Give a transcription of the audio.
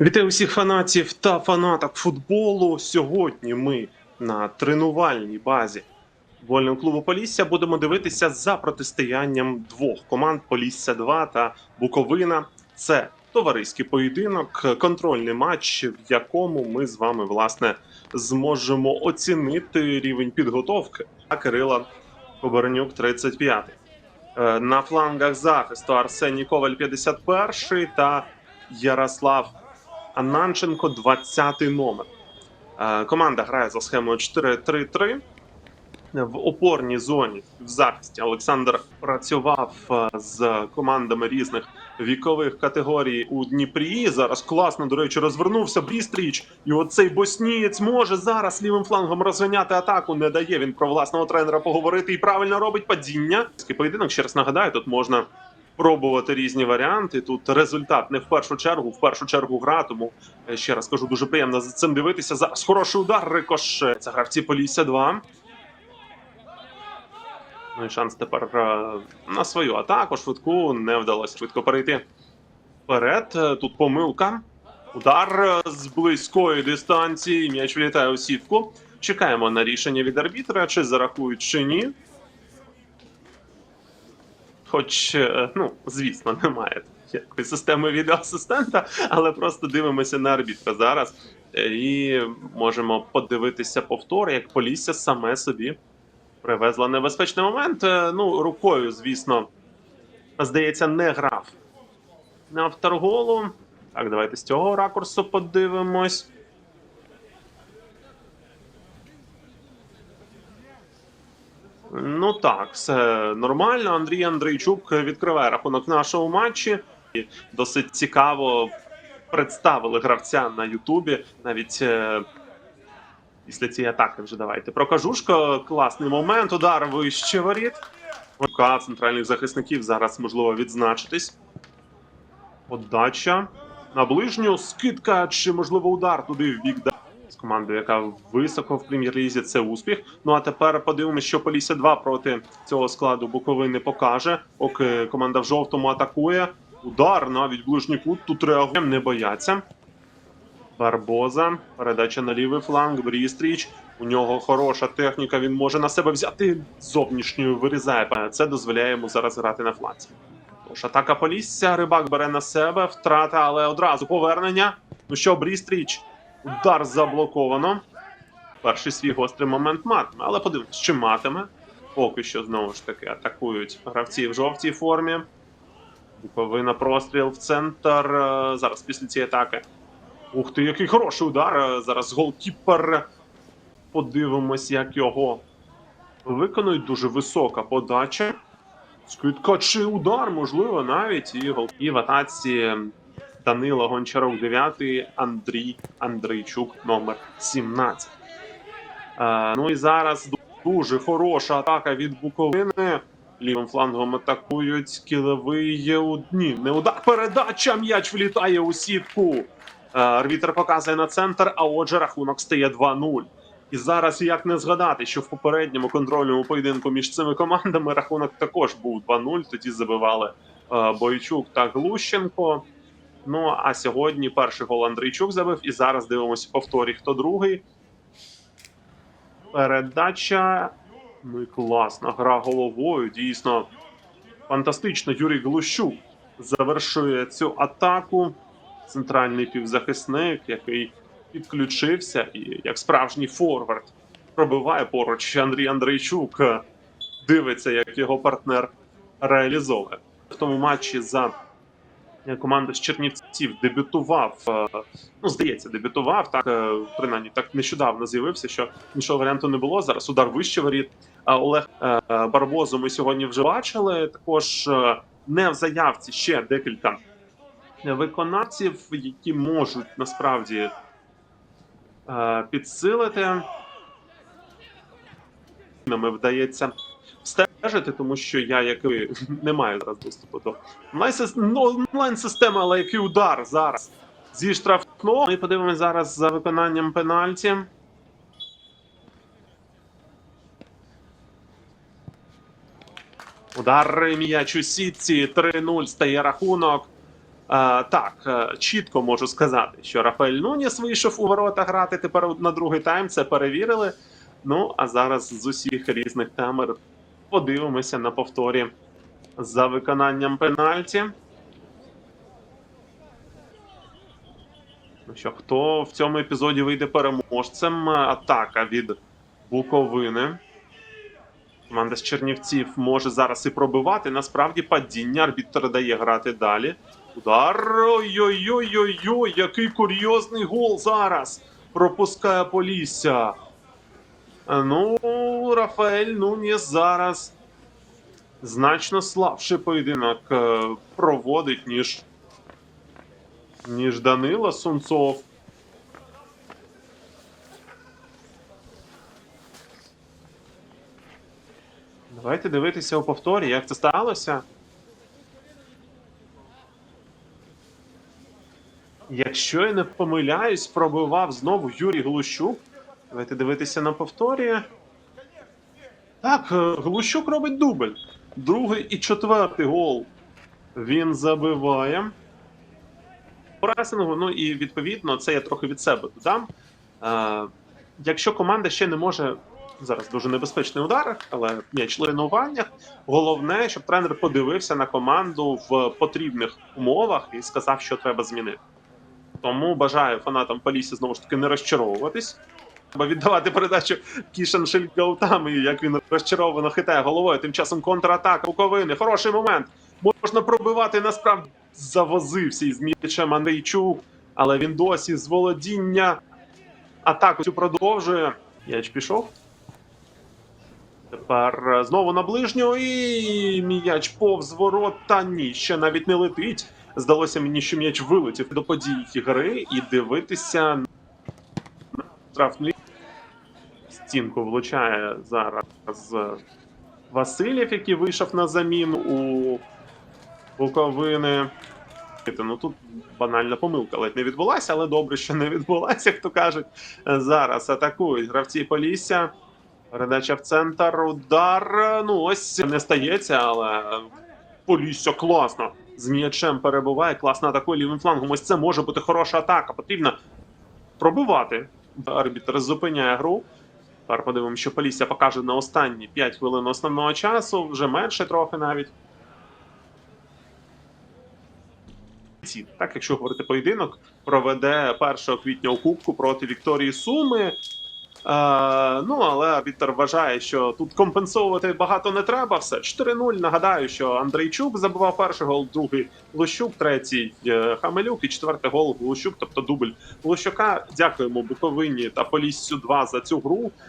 Вітаю усіх фанатів та фанаток футболу. Сьогодні ми на тренувальній базі вольного клубу Полісся будемо дивитися за протистоянням двох команд Полісся 2 та Буковина. Це товариський поєдинок, контрольний матч, в якому ми з вами власне зможемо оцінити рівень підготовки А Кирила Коборнюк 35. Е, На флангах захисту Арсеній Коваль 51 та Ярослав Ананченко 20 номер. Е, Команда грає за схемою 4-3-3. В опорній зоні в захисті Олександр працював е, з командами різних вікових категорій у Дніпрі. Зараз класно, до речі, розвернувся Брістріч. І оцей боснієць може зараз лівим флангом розганяти атаку. Не дає він про власного тренера поговорити і правильно робить падіння. Поєдинок, ще раз нагадаю, тут можна пробувати різні варіанти. Тут результат не в першу чергу, в першу чергу гра. Тому е, ще раз кажу, дуже приємно за цим дивитися. Зараз хороший удар. Рикоше. Це гравці Полісся 2. Ну і шанс тепер е, на свою атаку швидку не вдалося швидко перейти вперед. Е, Тут помилка. Удар з близької дистанції. М'яч влітає у сітку. Чекаємо на рішення від арбітра, чи зарахують, чи ні. Хоч, е, ну, звісно, немає якої системи відеоасистента, але просто дивимося на арбітра зараз. Е, І можемо подивитися повтор, як Полісся саме собі привезла небезпечний момент. Е, Ну, рукою, звісно, здається, не грав на авторголу. Так, давайте з цього ракурсу подивимось. Ну так, все нормально. Андрій Андрійчук відкриває рахунок в нашому матчі. Досить цікаво представили гравця на Ютубі. Навіть е, після цієї атаки вже давайте. Прокажушко, класний момент. Удар вище воріт. Рука центральних захисників зараз можливо відзначитись. Подача на ближню. Скидка чи можливо удар туди в бік з командою, яка високо в прем'єр-лізі, це успіх. Ну а тепер подивимося, що Полісся 2 проти цього складу Буковини покаже. Поки команда в жовтому атакує. Удар навіть ближній кут. Тут реагує, не бояться. Барбоза. Передача на лівий фланг. Брістріч. У нього хороша техніка. Він може на себе взяти зовнішньою вирізає. Це дозволяє йому зараз грати на фланці. Тож атака Полісся. Рибак бере на себе. Втрата, але одразу повернення. Ну що, Брістріч. Удар заблоковано. Перший свій гострий момент матиме, але подивимось, чи матиме. Поки що знову ж таки атакують гравці в жовтій формі. Буковина простріл в центр. Е, Зараз після цієї атаки. Ух ти, який хороший удар. Е, Зараз голкіпер. Подивимось, як його виконують. Дуже висока подача. Скидка чи удар, можливо, навіть. І, гол... і в атаці Данило Гончаров 9, Андрій Андрійчук номер 17. Е, ну і зараз дуже хороша атака від Буковини. Лівим флангом атакують кілевий у Ні, не. Передача м'яч влітає у сітку. Е, Арбітр показує на центр, а отже, рахунок стає 2-0. І зараз як не згадати, що в попередньому контрольному поєдинку між цими командами рахунок також був 2-0. Тоді забивали е, Бойчук та Глущенко. Ну а сьогодні перший гол Андрійчук забив, і зараз дивимося повторі, хто другий. Передача. Ну і класна гра головою. Дійсно фантастично. Юрій Глущук завершує цю атаку. Центральний півзахисник, який підключився, і як справжній форвард пробиває поруч. Андрій Андрійчук дивиться, як його партнер реалізовує. В тому матчі за команда з Чернівців дебютував. е, Ну, здається, дебютував. Так е, принаймні так нещодавно з'явився, що іншого варіанту не було. Зараз удар вище воріт. А Олег е, Барбозу ми сьогодні вже бачили. Також е, не в заявці ще декілька виконавців, які можуть насправді е, підсилити. Нами вдається стежити, тому що я як ви не маю зараз доступу до онлайн системи, але який удар зараз зі штрафного. Ми подивимося зараз за виконанням пенальті. Удар м'яч у сітці 3-0 стає рахунок. так, е, чітко можу сказати, що Рафаель Нуніс вийшов у ворота грати тепер на другий тайм. Це перевірили. Ну а зараз з усіх різних камер подивимося на повторі за виконанням пенальті. Ну що, хто в цьому епізоді вийде переможцем? Атака від Буковини. Команда з Чернівців може зараз і пробивати. Насправді падіння арбітр дає грати далі. Удар. Ой-ой-ой-ой-ой, який курйозний гол зараз пропускає Полісся. Ну, Рафаель Нуніс зараз значно слабший поєдинок е, проводить, ніж, ніж Данила Сунцов. Давайте дивитися у повторі, як це сталося. Якщо я не помиляюсь, пробивав знову Юрій Глущук. Давайте дивитися на повторі. Так, е, Глущук робить дубль. Другий і четвертий гол він забиває. По ресингу, ну і відповідно, це я трохи від себе додам. Е, якщо команда ще не може. Зараз дуже небезпечний удар, але м'яч в. Головне, щоб тренер подивився на команду в потрібних умовах і сказав, що треба змінити. Тому бажаю фанатам Полісі знову ж таки не розчаровуватись. Треба віддавати передачу Кішан Шельгаутам, і як він розчаровано хитає головою. Тим часом контратака Буковини. Хороший момент. Можна пробивати. Насправді завозився із м'ячем Андрійчук, але він досі з володіння атаку цю продовжує. М'яч пішов. Тепер знову на ближню і м'яч повз ворот. Та ні, ще навіть не летить. Здалося мені, що м'яч вилетів до подій гри і дивитися на штрафний. Стінку влучає зараз Васильєв, який вийшов на заміну у Буковини. Ну тут банальна помилка ледь не відбулася, але добре, що не відбулася, як то кажуть. Зараз атакують гравці Полісся. Передача в центр, удар. Ну, ось не стається, але Полісся класно. З м'ячем перебуває, класно атакує лівим флангом. Ось це може бути хороша атака. Потрібно пробивати. Арбітр зупиняє гру. Тепер подивимося, що Полісся покаже на останні 5 хвилин основного часу, вже менше трохи навіть. Так, якщо говорити поєдинок, проведе 1 квітня у Кубку проти Вікторії Суми. Е, ну, але арбітр вважає, що тут компенсовувати багато не треба. Все 4-0. Нагадаю, що Андрейчук забивав перший гол, другий Лущук, третій е, Хамелюк і четвертий гол Глущук, тобто дубль Лущука. Дякуємо Буковині та Поліссю 2 за цю гру.